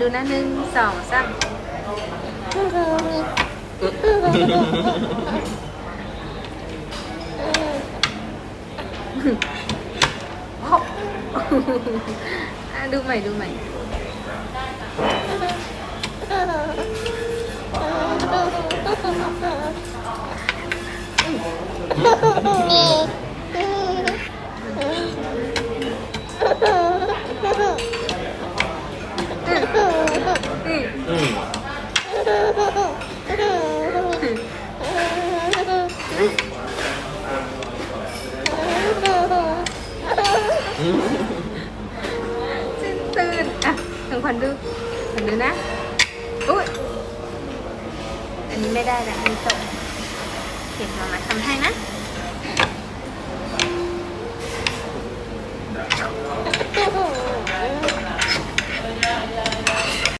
ดูนะหนึ่งสองสามฮอปอะดูใหม่ดูใหม่ ตื่นตื่นอะถึงขวัญดูขวัญดูนะ อุ้ย อันนี้ไม่ได้นะอันนี้ตกเก็บมามาทำให้นะ